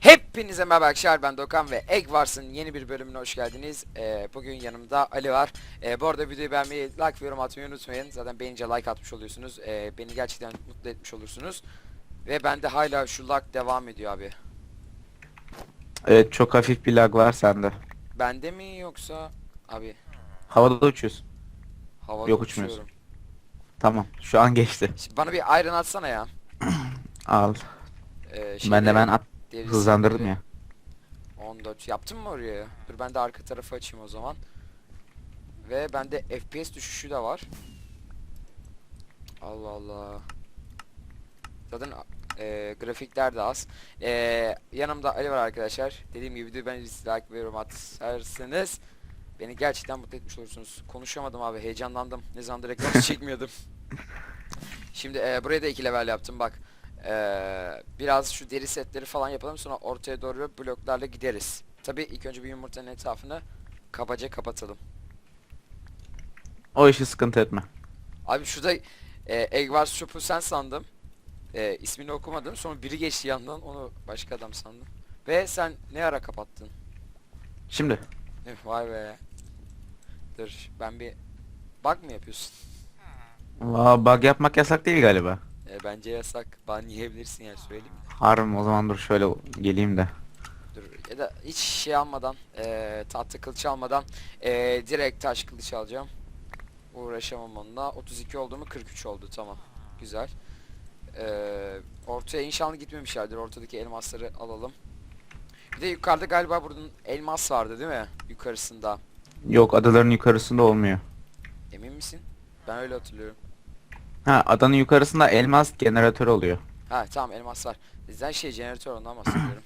Hepinize merhaba arkadaşlar ben Dokan ve Egg Vars'ın yeni bir bölümüne hoş geldiniz. Ee, bugün yanımda Ali var. Ee, bu arada videoyu beğenmeyi, like ve yorum atmayı unutmayın. Zaten beğenince like atmış oluyorsunuz. Ee, beni gerçekten mutlu etmiş olursunuz. Ve bende hala şu lag devam ediyor abi. Evet çok hafif bir lag var sende. Bende mi yoksa abi Havada uçuyorsun. havada Yok, uçuyorum. uçmuyorsun. Tamam şu an geçti. Şimdi bana bir iron atsana ya. Al. Ee, ben de ben at deri hızlandırdım setleri. ya. 14 yaptın mı oraya? Dur ben de arka tarafı açayım o zaman. Ve bende FPS düşüşü de var. Allah Allah. Zaten e, grafikler de az. E, yanımda Ali var arkadaşlar. Dediğim gibi videoyu ben like ve yorum atarsanız beni gerçekten mutlu etmiş olursunuz. Konuşamadım abi heyecanlandım. Ne zamandır reklam çekmiyordum. Şimdi e, buraya da iki level yaptım bak. Ee, biraz şu deri setleri falan yapalım sonra ortaya doğru bloklarla gideriz. Tabi ilk önce bir yumurtanın etrafını kabaca kapatalım. O işi sıkıntı etme. Abi şurada e, Eggwars Shop'u sen sandım. E, ismini okumadım. Sonra biri geçti yandan onu başka adam sandım. Ve sen ne ara kapattın? Şimdi Vay be. Dur ben bir bug mı yapıyorsun? Aa, bug yapmak yasak değil galiba. E, bence yasak. Ban yiyebilirsin yani söyleyeyim. Harbi o zaman dur şöyle geleyim de. Dur ya da hiç şey almadan eee tahta kılıç almadan eee direkt taş kılıç alacağım. Uğraşamam onunla. 32 oldu mu 43 oldu tamam. Güzel. Eee ortaya inşallah gitmemişlerdir. Ortadaki elmasları alalım. Bir de yukarıda galiba bunun elmas vardı değil mi? Yukarısında. Yok adaların yukarısında olmuyor. Emin misin? Ben öyle hatırlıyorum. Ha adanın yukarısında elmas generatör oluyor. Ha tamam elmas var. Bizden şey jeneratör ondan bahsediyorum.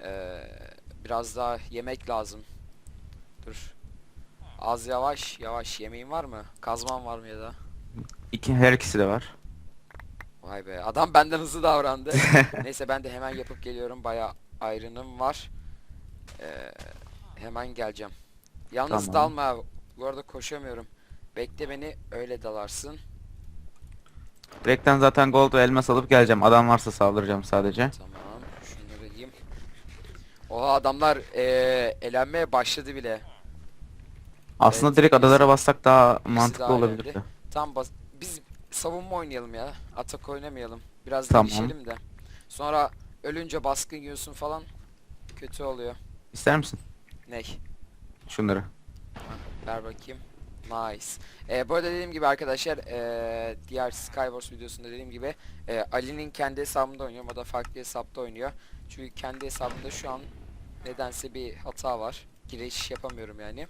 Eee biraz daha yemek lazım. Dur. Az yavaş yavaş yemeğin var mı? Kazman var mı ya da? İki, her ikisi de var. Vay be adam benden hızlı davrandı. Neyse ben de hemen yapıp geliyorum. Baya ayrınım var. Eee, hemen geleceğim. Yalnız Tamam. dalma. Bu arada koşamıyorum. Bekle beni öyle dalarsın. Direkten zaten gold ve elmas alıp geleceğim. Adam varsa saldıracağım sadece. Tamam. Şunları yiyeyim. Oha adamlar eee elenmeye başladı bile. Aslında Evet, direkt adalara bassak daha mantıklı daha olabilirdi. önemli. Tam bas biz savunma oynayalım ya. Atak oynamayalım. Biraz Tamam. değişelim de. Sonra ölünce baskın yiyorsun falan. Kötü oluyor. İster misin? Ney? Şunları. Ver bakayım. Nice. Ee, bu arada dediğim gibi arkadaşlar ee, diğer Skywars videosunda dediğim gibi ee, Ali'nin kendi hesabında oynuyorum. O da farklı hesapta oynuyor. Çünkü kendi hesabında şu an nedense bir hata var. Giriş yapamıyorum yani.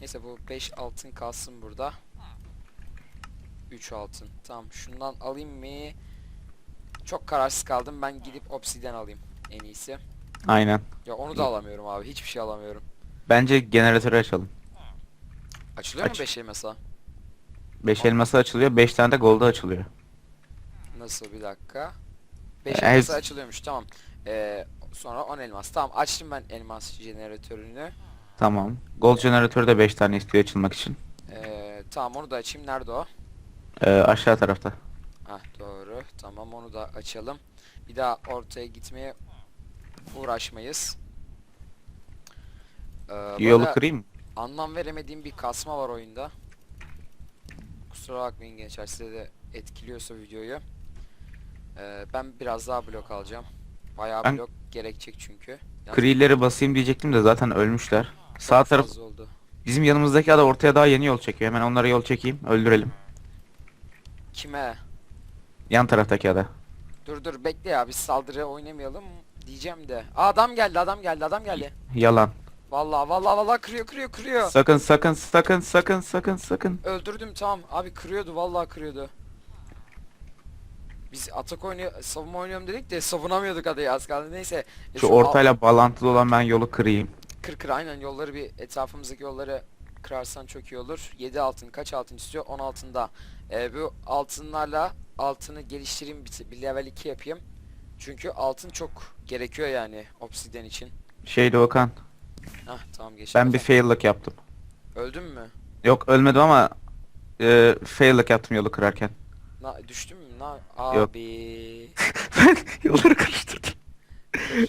Neyse bu 5 altın kalsın burada. 3 altın. Tamam şundan alayım mı? Çok kararsız kaldım. Ben gidip obsidian alayım en iyisi. Aynen. Ya onu da alamıyorum abi. Hiçbir şey alamıyorum. Bence generatörü açalım. Açılıyor mu Aç. 5 mesela? 5 elması açılıyor, 5 tane de gold'u açılıyor. Nasıl bir dakika? 5 Ee, elması hepsi- açılıyormuş tamam. Ee, sonra 10 elmas. Tamam açtım ben elmas jeneratörünü. Tamam. Gold jeneratörü de 5 tane istiyor açılmak için. Ee, tamam onu da açayım. Nerede o? Ee, aşağı tarafta. Hah doğru. Tamam onu da açalım. Bir daha ortaya gitmeye uğraşmayız. Ee, Yolu kırayım mı? anlam veremediğim bir kasma var oyunda. Kusura bakmayın gençler size de etkiliyorsa videoyu. Ee, ben biraz daha blok alacağım. Bayağı Ben- blok gerekecek çünkü. Yalnız basayım diyecektim de zaten ölmüşler. çok Sağ taraf fazla oldu. bizim yanımızdaki ada ortaya daha yeni yol çekiyor. Hemen onlara yol çekeyim, öldürelim. Kime? Yan taraftaki ada. Dur dur bekle ya biz saldırı oynamayalım diyeceğim de. Aa, adam geldi adam geldi adam geldi. Yalan. Vallahi vallahi vallahi kırıyor kırıyor kırıyor. Sakın sakın sakın sakın sakın sakın. Öldürdüm tamam abi kırıyordu vallahi kırıyordu. Biz atak oynuyor savunma oynuyorum dedik de savunamıyorduk adayı az kaldı neyse. E, Şu ortayla bağlantılı olan ben yolu kırayım. Kır kır aynen yolları bir etrafımızdaki yolları kırarsan çok iyi olur. 7 altın kaç altın istiyor? 10 altında. Ee, bu altınlarla altını geliştireyim bir, bir level 2 yapayım. Çünkü altın çok gerekiyor yani obsidian için. Şey Doğukan. Hah tamam geç. Ben bir fail'lık yaptım. Öldün mü? Yok ölmedim ama e, fail'lık yaptım yolu kırarken. Na düştün mü? Na Yok. abi. Ben yolları karıştırdım.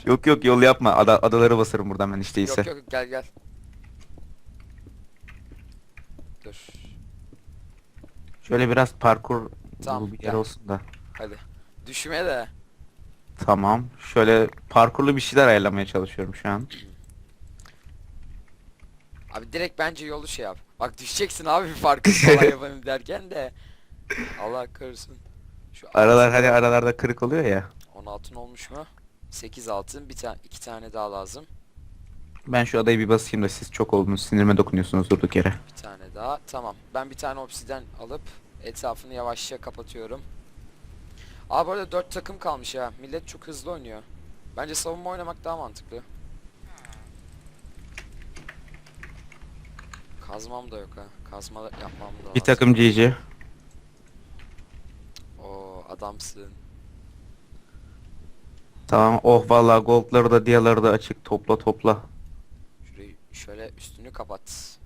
yok yok yol yapma. Ada, adaları basarım buradan ben hiç değilse. yok yok gel gel. Dur. Şöyle biraz parkur Tamam, bir yer gel. olsun da. Hadi. Düşme de. Tamam. Şöyle parkurlu bir şeyler ayarlamaya çalışıyorum şu an. Abi direkt bence yolu şey yap. Bak düşeceksin abi bir farkı falan yapalım derken de. Allah korusun. Şu Aralar hani aralarda kırık oluyor ya. 10 altın olmuş mu? 8 altın bir tane iki tane daha lazım. Ben şu adayı bir basayım da siz çok oldunuz. Sinirime dokunuyorsunuz durduk yere. Bir tane daha. Tamam. Ben bir tane obsiden alıp etrafını yavaşça kapatıyorum. Abi bu arada 4 takım kalmış ya. Millet çok hızlı oynuyor. Bence savunma oynamak daha mantıklı. Kazmam da yok ha. Kazma yapmam da Bir lazım. takım GG. Oo adamsın. Tamam. Oh vallahi goldları da diyaları da açık. Topla topla. Şöyle üstünü kapat.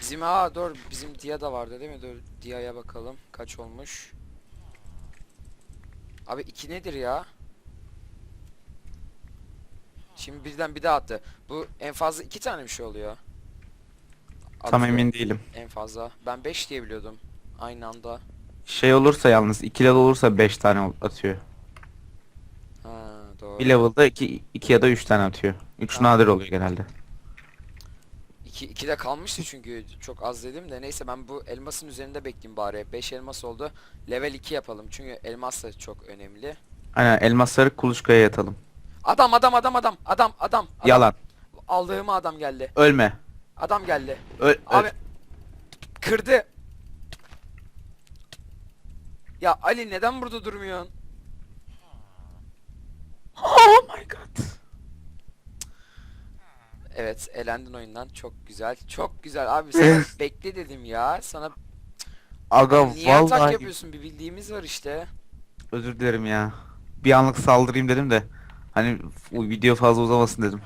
Bizim aa dur bizim Dia da vardı değil mi? Dur Dia'ya bakalım kaç olmuş. Abi iki nedir ya? Şimdi birden bir daha attı. Bu en fazla iki tane bir şey oluyor. Tam Atıyor emin değilim. En fazla. Ben 5 diye biliyordum. Aynı anda. Şey olursa yalnız ikili olursa 5 tane atıyor. Ha doğru. Bir level'da 2 2 ya da 3 tane atıyor. 3 Ha. nadir oluyor genelde. 2 2 de kalmıştı çünkü çok az dedim de neyse ben bu elmasın üzerinde bekleyeyim bari. 5 elmas oldu. Level 2 yapalım çünkü elmas da çok önemli. Aynen elmasları kuluçkaya yatalım. Adam adam adam adam adam adam. adam. Yalan. Aldığıma adam geldi. Ölme. Adam geldi. Öl, öl. Abi kırdı. Ya Ali neden burada durmuyorsun? Oh my god. Evet elendin oyundan çok güzel. Çok güzel abi sana bekle dedim ya. Sana Aga niye atak vallahi yapıyorsun bir bildiğimiz var işte. özür dilerim ya. Bir anlık saldırayım dedim de hani bu video fazla uzamasın dedim.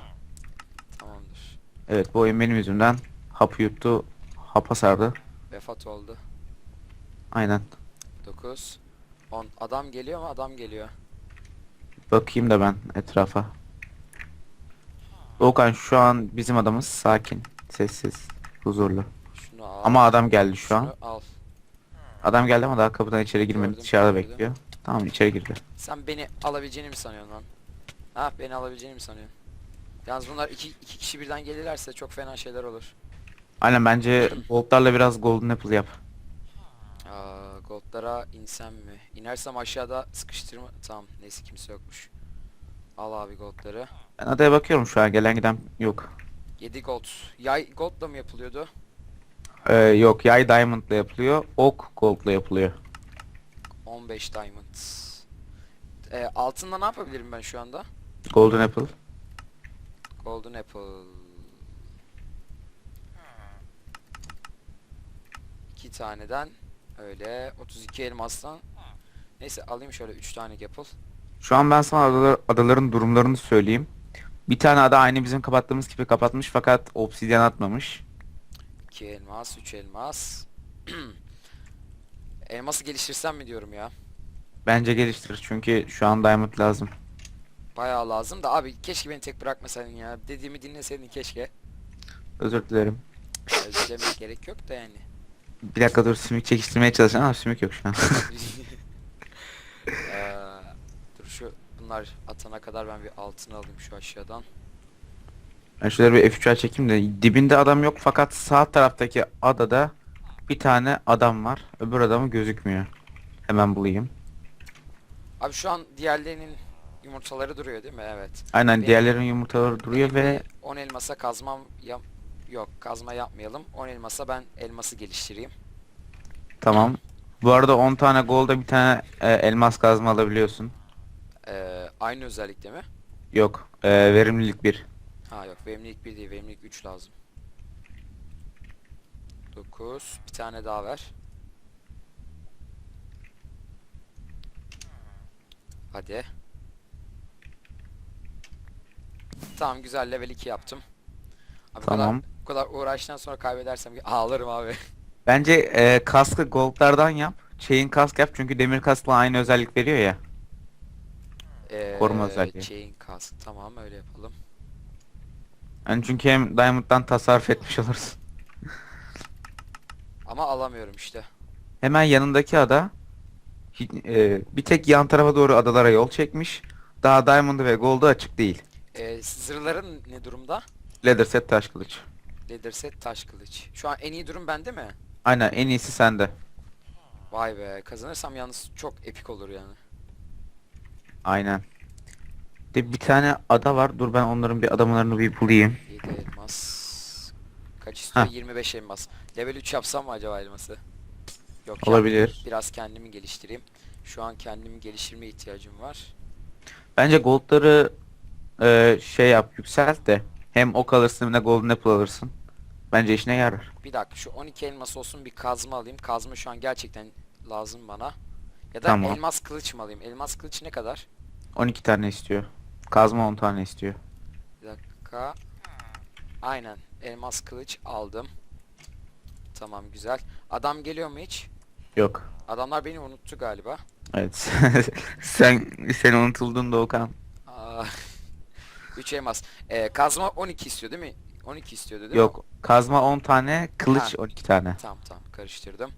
Tamamdır. Evet bu oyun benim yüzümden hapı yuttu. Hapa sardı. Vefat oldu. Aynen. 9 10 adam geliyor mu? Adam geliyor. Bakayım da ben etrafa. Doğukan şu an bizim adamız sakin, sessiz, huzurlu. Şunu al. Ama adam geldi şu şunu an. al. Adam geldi ama daha kapıdan içeri girmedi. Gördüm, Dışarıda gördüm. bekliyor. Tamam içeri girdi. Sen beni alabileceğini mi sanıyorsun lan? Ha beni alabileceğini mi sanıyorsun? Yalnız bunlar iki, iki kişi birden gelirlerse çok fena şeyler olur. Aynen bence goldlarla biraz golden apple yap. Aa, goldlara insem mi? İnersem aşağıda sıkıştırma... Tamam neyse kimse yokmuş. Al abi goldları. Ben adaya bakıyorum şu an gelen giden yok. 7 gold. Yay goldla mı yapılıyordu? Ee, yok yay diamondla yapılıyor. Ok goldla yapılıyor. 15 diamond. Ee, altında ne yapabilirim ben şu anda? Golden apple. Golden apple. İki taneden öyle 32 elmastan. Neyse alayım şöyle 3 tane apple. Şu an ben sana adalar- adaların durumlarını söyleyeyim. Bir tane ada aynı bizim kapattığımız gibi kapatmış fakat obsidyen atmamış. 2 elmas, 3 elmas. Elması geliştirsem mi diyorum ya? Bence geliştir çünkü şu an diamond lazım. Bayağı lazım da abi keşke beni tek bırakmasaydın ya. Dediğimi dinleseydin keşke. Özür dilerim. Özür dilemek gerek yok da yani. Bir dakika dur sümük çekiştirmeye çalışacağım ama sümük yok şu an. Eee, dur şu bunlar atana kadar ben bir altını alayım şu aşağıdan. Ben şöyle bir F3'er çekeyim de dibinde adam yok fakat sağ taraftaki adada bir tane adam var. Öbür adamı gözükmüyor. Hemen bulayım. Abi şu an diğerlerinin yumurtaları duruyor değil mi? Evet. Aynen Benim- diğerlerin yumurtaları duruyor ve bir 10 elmasa kazmam yap yok kazma yapmayalım. 10 elmasa ben elması geliştireyim. tamam. Bu arada 10 tane golda bir tane e, elmas kazma alabiliyorsun. Eee, aynı özellikle mi? Yok. e, verimlilik 1. Ha yok verimlilik 1 değil verimlilik 3 lazım. 9 bir tane daha ver. Hadi. Tamam güzel level 2 yaptım. Abi Tamam. Bu kadar, bu kadar uğraştıktan sonra kaybedersem ağlarım abi. Bence e, kaskı goldlardan yap. Chain kask yap çünkü demir kaskla aynı özellik veriyor ya. Ee, Koruma özelliği. Chain kask tamam öyle yapalım. Yani çünkü hem diamond'dan tasarruf etmiş olursun. Ama alamıyorum işte. Hemen yanındaki ada e, bir tek yan tarafa doğru adalara yol çekmiş. Daha diamond'ı ve gold'u açık değil. Ee, zırhların ne durumda? Leather set taş kılıç. Leather set taş kılıç. Şu an en iyi durum bende mi? Aynen en iyisi sende. Vay be kazanırsam yalnız çok epik olur yani. Aynen. De bir tane ada var. Dur ben onların bir adamlarını bir bulayım. 7 elmas. Kaç istiyor? Heh. 25 elmas. Level 3 yapsam mı acaba elması? Yok Olabilir. yapmayayım. Biraz kendimi geliştireyim. Şu an kendimi geliştirmeye ihtiyacım var. Bence gold'ları e, şey yap yükselt de hem ok alırsın hem de golden apple alırsın. Bence işine yarar. Bir dakika şu 12 elmas olsun bir kazma alayım. Kazma şu an gerçekten lazım bana. Ya da Tamam. elmas kılıç mı alayım? Elmas kılıç ne kadar? 12 tane istiyor. Kazma 10 tane istiyor. Bir dakika. Aynen. Elmas kılıç aldım. Tamam güzel. Adam geliyor mu hiç? Yok. Adamlar beni unuttu galiba. Evet. sen sen unutuldun Doğukan. Aa, 3 elmas. Ee, kazma 12 istiyor değil mi? 12 istiyordu değil mi? Yok. Kazma 10 tane, kılıç Ha. 12 tane. Tamam tamam karıştırdım.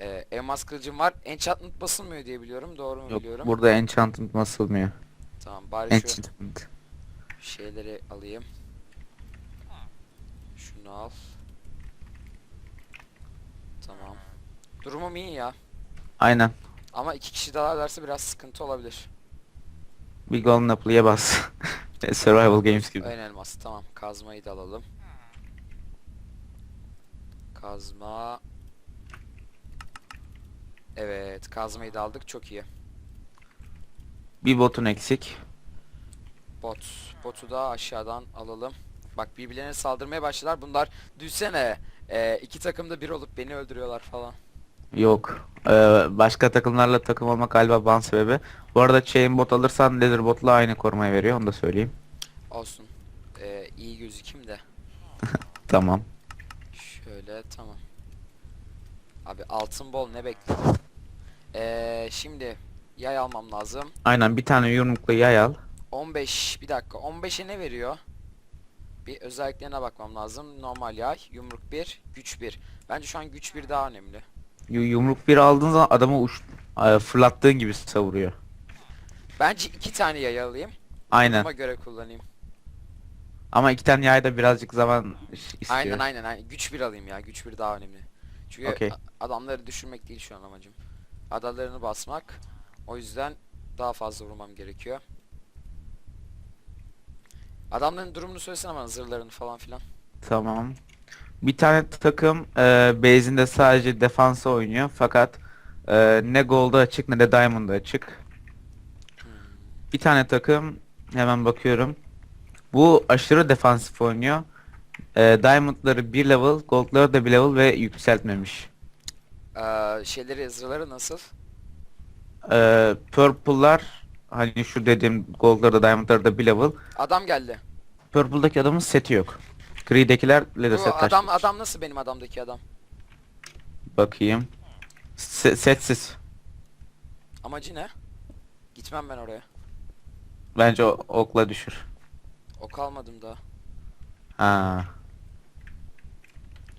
Ee, elmas kılıcım var. Enchantment basılmıyor diye biliyorum. Doğru mu Yok. biliyorum? Burada enchantment basılmıyor. Tamam bari şu Enchantment. şeyleri alayım. Şunu al. Tamam. Durumum iyi ya. Aynen. Ama iki kişi dalarlarsa biraz sıkıntı olabilir. Bir golden apple'ya bas. Survival games gibi. Ön elmas tamam. Kazmayı da alalım. Kazma. Evet kazmayı da aldık çok iyi. Bir botun eksik. Bot. Botu da aşağıdan alalım. Bak birbirlerine saldırmaya başladılar. Bunlar düşsene. E, iki takımda bir olup beni öldürüyorlar falan. Yok. Ee, başka takımlarla takım olmak galiba ban sebebi. Bu arada chain bot alırsan leather botla aynı korumayı veriyor. Onu da söyleyeyim. Olsun. E, iyi gözükeyim de. Tamam. Şöyle tamam. Abi altın bol ne bekliyorsun? E, şimdi yay almam lazım. Aynen bir tane yumruklu yay al. 15 bir dakika 15'e ne veriyor? Bir özelliklerine bakmam lazım. Normal yay, yumruk 1, güç 1. Bence şu an güç 1 daha önemli. Yu- Yumruk bir aldığın zaman adamı uç fırlattığın gibi savuruyor. Bence iki tane yay alayım. Aynen. Duruma göre kullanayım. Ama iki tane yay da birazcık zaman istiyor. Aynen aynen aynen. Güç 1 alayım ya. Güç 1 daha önemli. Çünkü Okey. a- adamları düşürmek değil şu an amacım. Adalarını basmak. O yüzden daha fazla vurmam gerekiyor. Adamların durumunu söylesene bana zırhlarını falan filan. Tamam. Bir tane takım e, base'inde sadece defansa oynuyor fakat e, ne gold'da açık ne de diamond'da açık. Hmm. Bir tane takım hemen bakıyorum. Bu aşırı defansif oynuyor. E, diamond'ları bir level, gold'ları da bir level ve yükseltmemiş. Ee, şeyleri zırhları nasıl? E, purple'lar hani şu dediğim gold'ları da diamond'ları da bir level. Adam geldi. Purple'daki adamın seti yok. Gri'dekiler leather Bu set adam kılıç. adam nasıl benim adamdaki adam? Bakayım. Se- setsiz. Amacı ne? Gitmem ben oraya. Bence o- okla düşür. O kalmadım daha. Ha.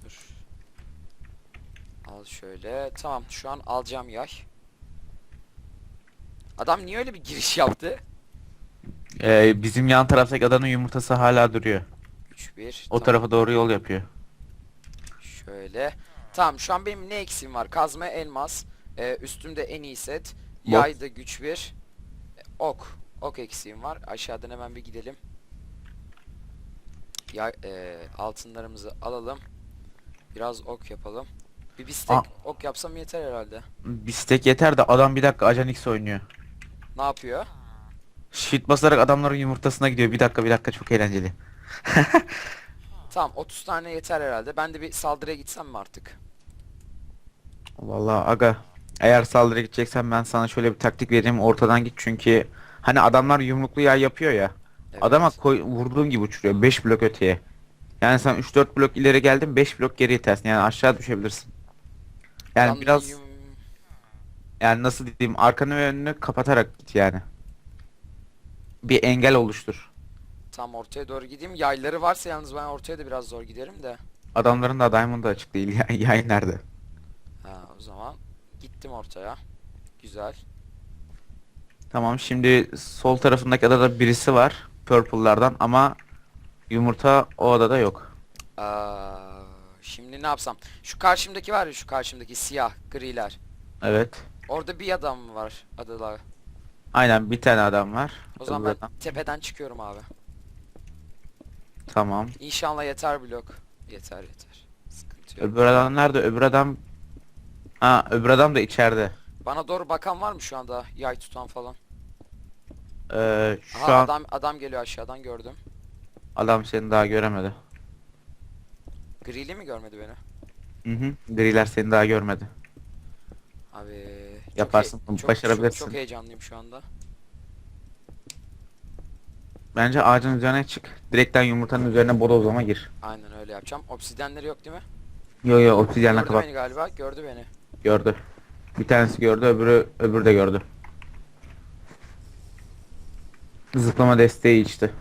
Dur. Al şöyle. Tamam şu an alacağım yay. Adam niye öyle bir giriş yaptı? Ee, bizim yan taraftaki adanın yumurtası hala duruyor. 3 1. O tarafa doğru yol yapıyor. Şöyle. Tamam şu an benim ne eksiğim var? Kazma elmas. Ee, üstümde en iyi set. Bot. Yayda güç 1. Ok. Ok eksiğim var. Aşağıdan hemen bir gidelim. Ya e, altınlarımızı alalım. Biraz ok yapalım. Bir bistek Aa. ok yapsam yeter herhalde. Bir stack yeter de adam bir dakika Ajan X oynuyor. Ne yapıyor? Shift basarak adamların yumurtasına gidiyor. Bir dakika bir dakika çok eğlenceli. Tamam 30 tane yeter herhalde. Ben de bir saldırıya gitsem mi artık? Vallahi aga. Eğer saldırıya gideceksen ben sana şöyle bir taktik vereyim ortadan git çünkü hani adamlar yumruklu yay yapıyor ya. Evet. Adama koy, vurduğun gibi uçuruyor 5 blok öteye. Yani sen 3-4 blok ileri geldin 5 blok geri itersin. Yani aşağı düşebilirsin. Yani Lan biraz yum- yani nasıl diyeyim arkanı ve önünü kapatarak git yani. Bir engel oluştur. Tam ortaya doğru gideyim. Yayları varsa yalnız ben ortaya da biraz zor giderim de. Adamların da Diamond da açık değil. ya- Yayın nerede? Ha o zaman gittim ortaya. Güzel. Tamam şimdi sol tarafındaki adada birisi var. Purple'lardan ama yumurta o adada yok. Aa, şimdi ne yapsam? Şu karşımdaki var ya şu karşımdaki siyah griler. Evet. Orada bir adam var adalar? Aynen bir tane adam var. O zaman ben adam. tepeden çıkıyorum abi. Tamam. İnşallah yeter blok. Yeter yeter. Sıkıntı yok. Öbür adam nerede? Öbür adam... Ha öbür adam da içeride. Bana doğru bakan var mı şu anda? Yay tutan falan. Ee, şu Aha an adam adam geliyor aşağıdan gördüm. adam seni daha göremedi. Grili mi görmedi beni? Hı hı. Griler seni daha görmedi. Abi Yaparsın, bunu çok- başarabilirsin. Çok, çok heyecanlıyım şu anda. Bence ağacın üzerine çık. Direkten yumurtanın üzerine bodozlama gir. Aynen öyle yapacağım. Obsidenleri yok değil mi? Yo yo obsidyenle Gördü kapat. beni galiba. Gördü beni. Gördü. Bir tanesi gördü öbürü öbürü de gördü. Zıplama desteği içti.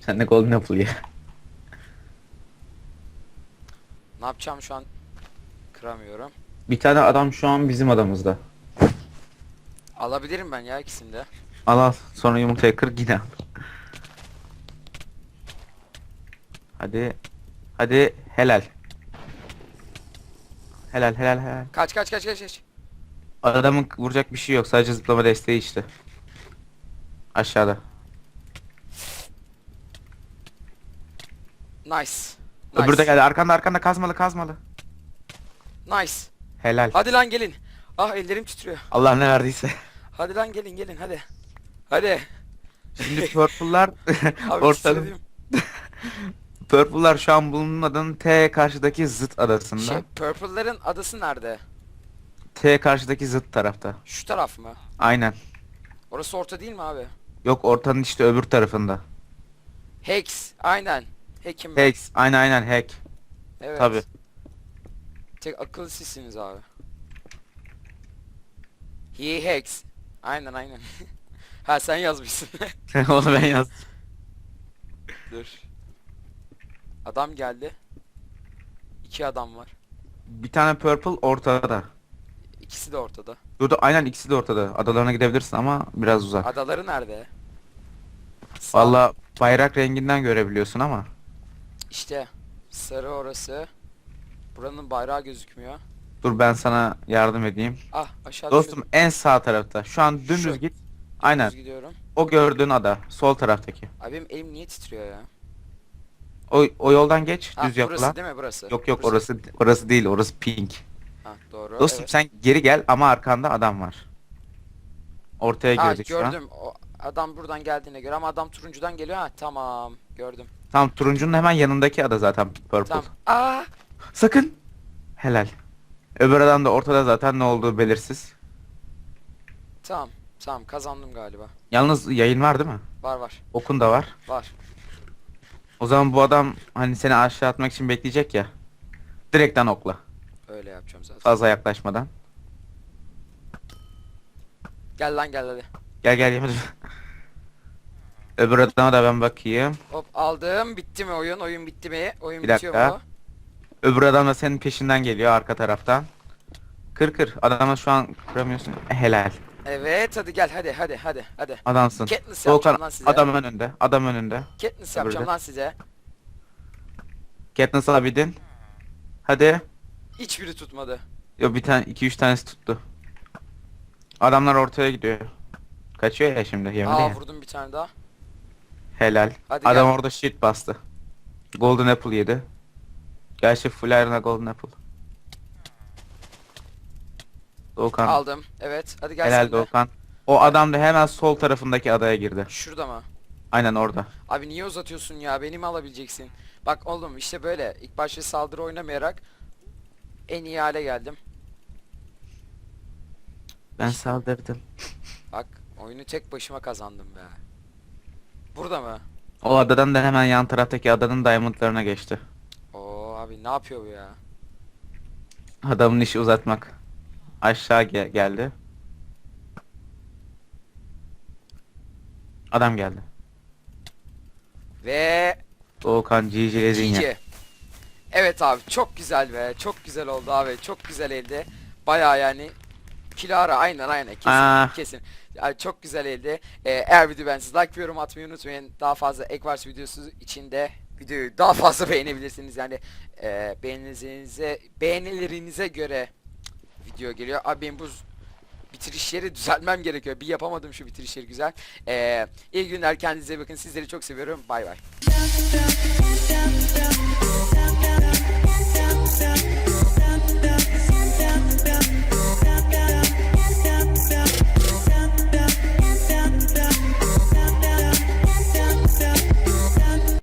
Sen de golden apple ye. Ne yapacağım şu an? Kıramıyorum. Bir tane adam şu an bizim adamızda. Alabilirim ben ya ikisini de. Al al sonra yumurtayı kır yine al. Hadi. Hadi helal. Helal helal helal. Kaç kaç kaç kaç kaç. Adamın vuracak bir şey yok sadece zıplama desteği işte. Aşağıda. Nice. Nice. Öbürü de geldi arkanda arkanda kazmalı kazmalı. Nice. Helal. Hadi lan gelin. Ah ellerim titriyor. Allah ne verdiyse. Hadi lan gelin gelin hadi. Hadi. Şimdi purple'lar ortalığı. titredim. Purple'lar şu an bulunmadığın T karşıdaki zıt adasında. Şey, Purple'ların adası nerede? T karşıdaki zıt tarafta. Şu taraf mı? Aynen. Orası orta değil mi abi? Yok ortanın işte öbür tarafında. Hex. Aynen. Ben. Hex. Aynen aynen hack. Evet. Tabi. Tek akıllı sizsiniz abi. He hacks. Aynen aynen. ha sen yazmışsın. Onu ben yazdım. Dur. Adam geldi. İki adam var. Bir tane purple ortada. İkisi de ortada. Burada aynen ikisi de ortada. Adalarına gidebilirsin ama biraz uzak. Adaları nerede? Sağ- Valla bayrak renginden görebiliyorsun ama. İşte sarı orası. Buranın bayrağı gözükmüyor. Dur ben sana yardım edeyim. Ah aşağıda Dostum en sağ tarafta. Şu an dümdüz Şu. git. Aynen. gidiyorum. O gördüğün ada. Sol taraftaki. Abi benim elim niye titriyor ya? O, o yoldan geç. Ha, düz burası yapılan. değil mi burası? Yok yok Burası. orası orası değil. Orası pink. Ha doğru. Dostum evet. sen geri gel ama arkanda adam var. Ortaya Ha girdik şu an. gördüm. Adam buradan geldiğine göre ama adam turuncudan geliyor. Ha tamam. Gördüm. Tam turuncunun hemen yanındaki ada zaten purple. Tamam. Aa! Sakın. Helal. Öbür adam da ortada zaten ne olduğu belirsiz. Tamam. Tamam kazandım galiba. Yalnız yayın var değil mi? Var var. Okun da var. Var. O zaman bu adam hani seni aşağı atmak için bekleyecek ya. Direkten okla. Öyle yapacağım zaten. Fazla yaklaşmadan. Gel lan gel hadi. Gel gel yemin Öbür adama da ben bakayım. Hop aldım. Bitti mi oyun? Oyun bitti mi? Oyun Bir bitiyor dakika. mu? Öbür adam da senin peşinden geliyor arka taraftan. Kır kır. Adama şu an kıramıyorsun. Helal. Evet hadi gel hadi hadi hadi hadi. Adamsın. Katniss Volkan yapacağım lan size. adam önünde. Adam önünde. Katniss Öbürü yapacağım de. lan size. Katniss abidin. Hadi. Hiçbiri tutmadı. Yo bir tane iki üç tanesi tuttu. Adamlar ortaya gidiyor. Kaçıyor ya şimdi yemli Aa ya. vurdum bir tane daha. Helal. Hadi Adam gel. orada shit bastı. Golden Apple yedi. Gerçi full iron'a Golden Apple. Doğukan. Aldım. Evet. Hadi gel Helal sen de. Doğukan. O adam da hemen sol tarafındaki adaya girdi. Şurada mı? Aynen orada. Abi niye uzatıyorsun ya? Beni mi alabileceksin? Bak oğlum işte böyle. İlk başta saldırı oynamayarak en iyi hale geldim. Ben saldırdım. Bak Oyunu tek başıma kazandım be. Burada mı? O adadan da hemen yan taraftaki adanın diamondlarına geçti. Abi ne yapıyor bu ya? Adamın işi uzatmak. Aşağı ge- geldi. Adam geldi. Ve Doğukan GG Ezinye. GG. Evet abi çok güzel be. Çok güzel oldu abi. Çok güzel elde. Baya yani Kilara aynen aynen kesin Ah. kesin. Yani çok güzel elde. Ee, eğer video beğendiyseniz like ve yorum atmayı unutmayın. Daha fazla Ekvars videosu için de videoyu daha fazla beğenebilirsiniz. Yani e, beğenilerinize beğenilerinize göre video geliyor. Abi benim bu bitirişleri düzeltmem gerekiyor. Bir yapamadım şu bitirişleri güzel. Ee, iyi günler kendinize bakın. Sizleri çok seviyorum. Bay bay.